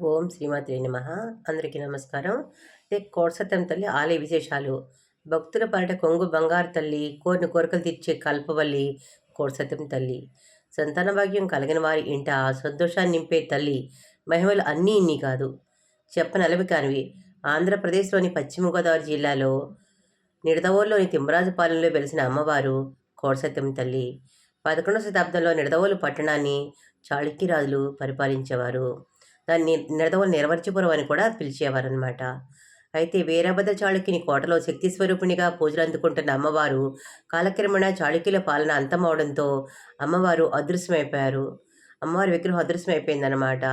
ఓం శ్రీమాత్రి నమ. అందరికీ నమస్కారం. ఇదే కోటసత్యం తల్లి ఆలయ విశేషాలు. భక్తుల పాలిట కొంగు బంగారు తల్లి కోరిన కోరికలు తీర్చే కల్పవల్లి కోటసత్యం తల్లి. సంతాన భాగ్యం కలిగిన వారి ఇంట సంతోషాన్ని నింపే తల్లి మహిమలు అన్నీ ఇన్ని కాదు. చెప్పనలవి కానివి. ఆంధ్రప్రదేశ్లోని పశ్చిమ గోదావరి జిల్లాలో నిడదవోలులోని తిమ్మరాజుపాలెంలో వెలిసిన అమ్మవారు కోటసత్యం తల్లి. పదకొండవ శతాబ్దంలో నిడదవోలు పట్టణాన్ని చాళుక్యరాజులు పరిపాలించేవారు. దాన్ని నిడదవోలు నిర్వర్చిపురం అని కూడా పిలిచేవారనమాట అయితే వీరభద్ర చాళుక్యుని కోటలో శక్తి స్వరూపిణిగా పూజలు అందుకుంటున్న అమ్మవారు కాలక్రమేణా చాళుక్యుల పాలన అంతమవడంతో అమ్మవారు అదృశ్యమైపోయారు. అమ్మవారి విగ్రహం అదృశ్యమైపోయిందనమాట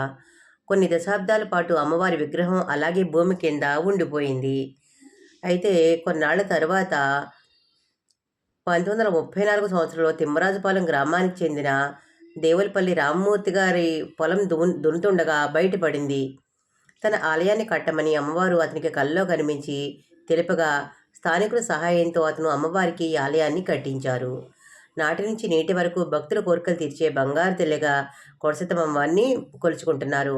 కొన్ని దశాబ్దాల పాటు అమ్మవారి విగ్రహం అలాగే భూమి కింద ఉండిపోయింది. అయితే కొన్నాళ్ళ తర్వాత పంతొమ్మిది వందల ముప్పై నాలుగు సంవత్సరంలో తిమ్మరాజుపాలెం గ్రామానికి చెందిన దేవులపల్లి రామ్మూర్తి గారి పొలం దున్ దున్నుతుండగా బయటపడింది తన ఆలయాన్ని కట్టమని అమ్మవారు అతనికి కల్లో కనిపించి తెలుపగా స్థానికుల సహాయంతో అతను అమ్మవారికి ఈ ఆలయాన్ని కట్టించారు. నాటి నుంచి నేటి వరకు భక్తుల కోరికలు తీర్చే బంగారు తెల్లగా అమ్మవారిని కొలుచుకుంటున్నారు.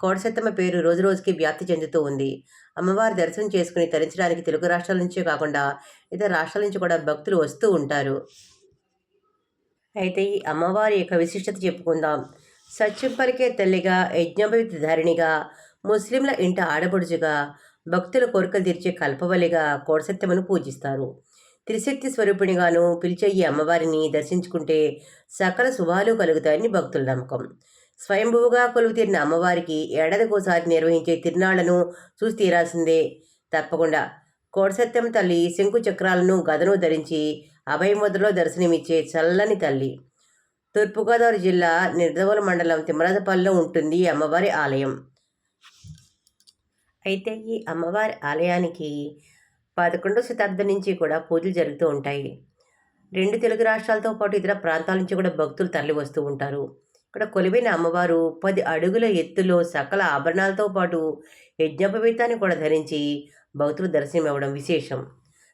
కోటసత్తమ్మ పేరు రోజు రోజుకి వ్యాప్తి చెందుతూ ఉంది. అమ్మవారి దర్శనం చేసుకుని తరించడానికి తెలుగు రాష్ట్రాల నుంచే కాకుండా ఇతర రాష్ట్రాల నుంచి కూడా భక్తులు వస్తూ ఉంటారు. అయితే ఈ అమ్మవారి యొక్క విశిష్టత చెప్పుకుందాం. సత్యం పలికే తల్లిగా యజ్ఞభవితి ధరణిగా ముస్లింల ఇంట ఆడపడుచుగా భక్తుల కోరికలు తీర్చే కల్పవలిగా కోడసత్యమును పూజిస్తారు. త్రిశక్తి స్వరూపిణిగాను పిలిచే ఈ అమ్మవారిని దర్శించుకుంటే సకల శుభాలు కలుగుతాయని భక్తుల నమ్మకం. స్వయంభువుగా కొలువు తీరిన అమ్మవారికి ఏడాదికోసారి నిర్వహించే తిరునాళ్ళను చూసి తీరాల్సిందే. తప్పకుండా కోడసత్యం తల్లి శంకు చక్రాలను గదను ధరించి అభయముద్రలో దర్శనమిచ్చే చల్లని తల్లి. తూర్పుగోదావరి జిల్లా నిర్దవల మండలం తిమ్మరాజపల్లిలో ఉంటుంది ఈ అమ్మవారి ఆలయం. అయితే ఈ అమ్మవారి ఆలయానికి పదకొండవ శతాబ్దం నుంచి కూడా పూజలు జరుగుతూ ఉంటాయి. రెండు తెలుగు రాష్ట్రాలతో పాటు ఇతర ప్రాంతాల నుంచి కూడా భక్తులు తరలి వస్తూ ఉంటారు. ఇక్కడ కొలివైన అమ్మవారు పది అడుగుల ఎత్తులో సకల ఆభరణాలతో పాటు యజ్ఞోపవీతాన్ని కూడా ధరించి భక్తులు దర్శనం ఇవ్వడం విశేషం.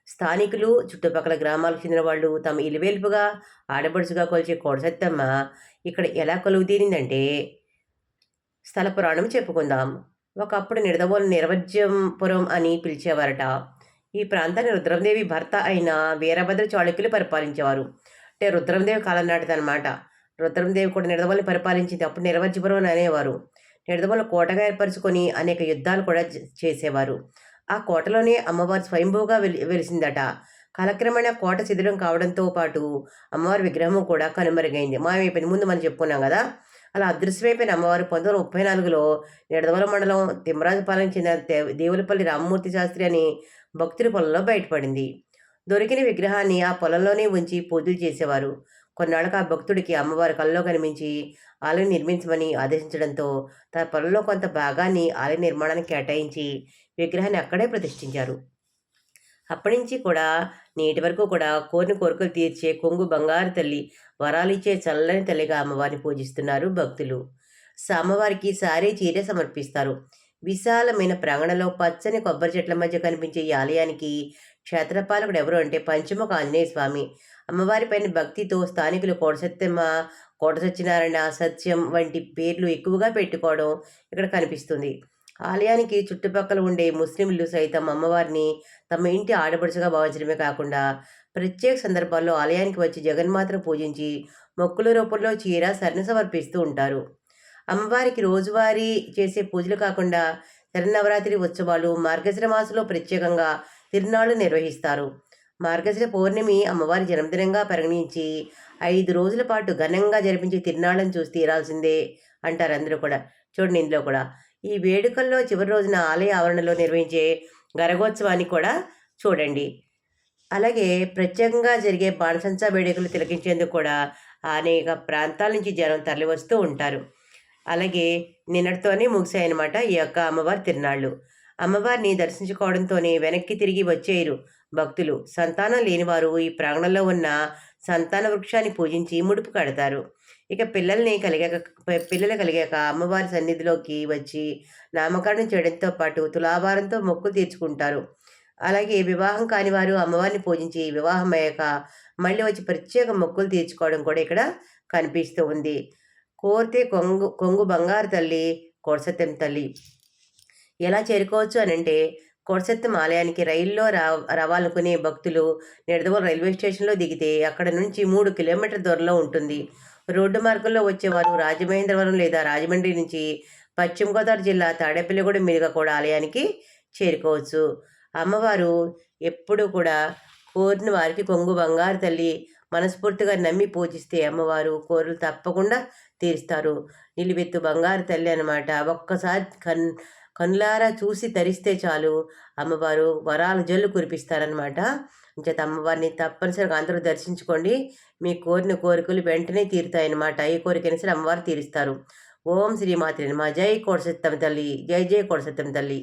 స్థానికులు చుట్టుపక్కల గ్రామాలకు చెందిన వాళ్ళు తమ ఇలివేల్పుగా ఆడపడుచుగా కొలిచే కోడసత్తమ్మ ఇక్కడ ఎలా కొలువు తీరిందంటే స్థల పురాణం చెప్పుకుందాం. ఒకప్పుడు నిడదవోలు నిర్వజ్యంపురం అని పిలిచేవారట. ఈ ప్రాంతాన్ని రుద్రమదేవి భర్త అయిన వీరభద్ర చాళుక్యులు పరిపాలించేవారు. అంటే రుద్రమదేవి కాలం నాటిదన్నమాట. రుద్రమదేవి కూడా నిడదవల్ని పరిపాలించింది అప్పుడు నిర్వజ్యపురం అని అనేవారు. నిడదవోలు కోటగా ఏర్పరచుకొని అనేక యుద్ధాలు కూడా చేసేవారు. ఆ కోటలోనే అమ్మవారు స్వయంభూగా వెలి వెలిసిందట. కాలక్రమేణా కోట శిథిలం కావడంతో పాటు అమ్మవారి విగ్రహం కూడా కనుమరుగైంది. మాయమైపోయింది ముందు మనం చెప్పుకున్నాం కదా? అలా అదృశ్యమైపోయిన అమ్మవారు పంతొమ్మిది వందల ముప్పై నాలుగులో నిడదవల మండలం తిమ్మరాజపాలెం చెందిన దేవులపల్లి రామమూర్తి శాస్త్రి అని భక్తుల పొలంలో బయటపడింది. దొరికిన విగ్రహాన్ని ఆ పొలంలోనే ఉంచి పూజలు చేసేవారు. కొన్నాళ్ళకు ఆ భక్తుడికి అమ్మవారి కళ్ళలో కనిపించి ఆలయం నిర్మించమని ఆదేశించడంతో తన పనుల్లో కొంత భాగాన్ని ఆలయ నిర్మాణానికి కేటాయించి విగ్రహాన్ని అక్కడే ప్రతిష్ఠించారు. అప్పటి నుంచి కూడా నేటి వరకు కూడా కోరిన కోరికలు తీర్చే కొంగు బంగారు తల్లి వరాలిచ్చే చల్లని తల్లిగా అమ్మవారిని పూజిస్తున్నారు భక్తులు. అమ్మవారికి సారీ చీర సమర్పిస్తారు. విశాలమైన ప్రాంగణంలో పచ్చని కొబ్బరి చెట్ల మధ్య కనిపించే ఈ ఆలయానికి క్షేత్రపాలకుడు ఎవరు అంటే పంచముఖ ఆంజనేయ స్వామి. అమ్మవారిపైన భక్తితో స్థానికులు కోటసత్యమ్మ కోట సత్యనారాయణ సత్యం వంటి పేర్లు ఎక్కువగా పెట్టుకోవడం ఇక్కడ కనిపిస్తుంది. ఆలయానికి చుట్టుపక్కల ఉండే ముస్లింలు సైతం అమ్మవారిని తమ ఇంటి ఆడపడుచుగా భావించడమే కాకుండా ప్రత్యేక సందర్భాల్లో ఆలయానికి వచ్చి జగన్మాతను పూజించి మొక్కుల రూపంలో చీర సరణ సమర్పిస్తూ ఉంటారు. అమ్మవారికి రోజువారీ చేసే పూజలు కాకుండా శరన్నవరాత్రి ఉత్సవాలు మార్గశిర మాసంలో ప్రత్యేకంగా తిరునాళ్ళు నిర్వహిస్తారు. మార్గశిర పౌర్ణమి అమ్మవారి జన్మదినంగా పరిగణించి ఐదు రోజుల పాటు ఘనంగా జరిపించే తిరునాళ్ళను చూసి తీరాల్సిందే అంటారు అందరూ కూడా. చూడండి ఇందులో కూడా. ఈ వేడుకల్లో చివరి రోజున ఆలయ ఆవరణలో నిర్వహించే గరగోత్సవాన్ని కూడా చూడండి. అలాగే ప్రత్యేకంగా జరిగే బాణసంచా వేడుకలు తిలకించేందుకు కూడా అనేక ప్రాంతాల నుంచి జనం తరలి వస్తూ ఉంటారు. అలాగే నిన్నటితోనే ముగిసాయన్నమాట ఈ యొక్క అమ్మవారి తిరునాళ్ళు. అమ్మవారిని దర్శించుకోవడంతోనే వెనక్కి తిరిగి వచ్చేయరు భక్తులు. సంతానం లేనివారు ఈ ప్రాంగణంలో ఉన్న సంతాన వృక్షాన్ని పూజించి ముడుపు కడతారు. ఇక పిల్లల్ని కలిగాక పిల్లలు కలిగాక అమ్మవారి సన్నిధిలోకి వచ్చి నామకరణం చేయడంతో పాటు తులాభారంతో మొక్కులు తీర్చుకుంటారు. అలాగే వివాహం కాని వారు అమ్మవారిని పూజించి వివాహం అయ్యాక మళ్ళీ వచ్చి ప్రత్యేక మొక్కులు తీర్చుకోవడం కూడా ఇక్కడ కనిపిస్తూ ఉంది. కోరితే కొంగు కొంగు బంగారు తల్లి కొడసత్యం తల్లి. ఎలా చేరుకోవచ్చు అని అంటే కొడసత్యం ఆలయానికి రైల్లో రా రావాలనుకునే భక్తులు నిడదవోలు రైల్వే స్టేషన్లో దిగితే అక్కడ నుంచి మూడు కిలోమీటర్ దూరంలో ఉంటుంది. రోడ్డు మార్గంలో వచ్చేవారు రాజమహేంద్రవరం లేదా రాజమండ్రి నుంచి పశ్చిమ గోదావరి జిల్లా తాడేపల్లిగూడెం మీదుగా కూడా ఆలయానికి చేరుకోవచ్చు. అమ్మవారు ఎప్పుడూ కూడా కోరిన వారికి కొంగు బంగారు తల్లి మనస్ఫూర్తిగా నమ్మి పూజిస్తే అమ్మవారు కోరిలు తప్పకుండా తీరుస్తారు. నిలువెత్తు బంగారు తల్లి అనమాట ఒక్కసారి కన్ కనులారా చూసి తరిస్తే చాలు. అమ్మవారు వరాల జల్లు కురిపిస్తారనమాట అంచేత అమ్మవారిని తప్పనిసరిగా అందరూ దర్శించుకోండి. మీ కోరిన కోరికలు వెంటనే తీరుతాయన్నమాట. ఏ కోరికైనా సరే అమ్మవారు తీరుస్తారు. ఓం శ్రీమాత్రి మా జై కోడసత్తం తల్లి. జై జై కోడసత్తం తల్లి.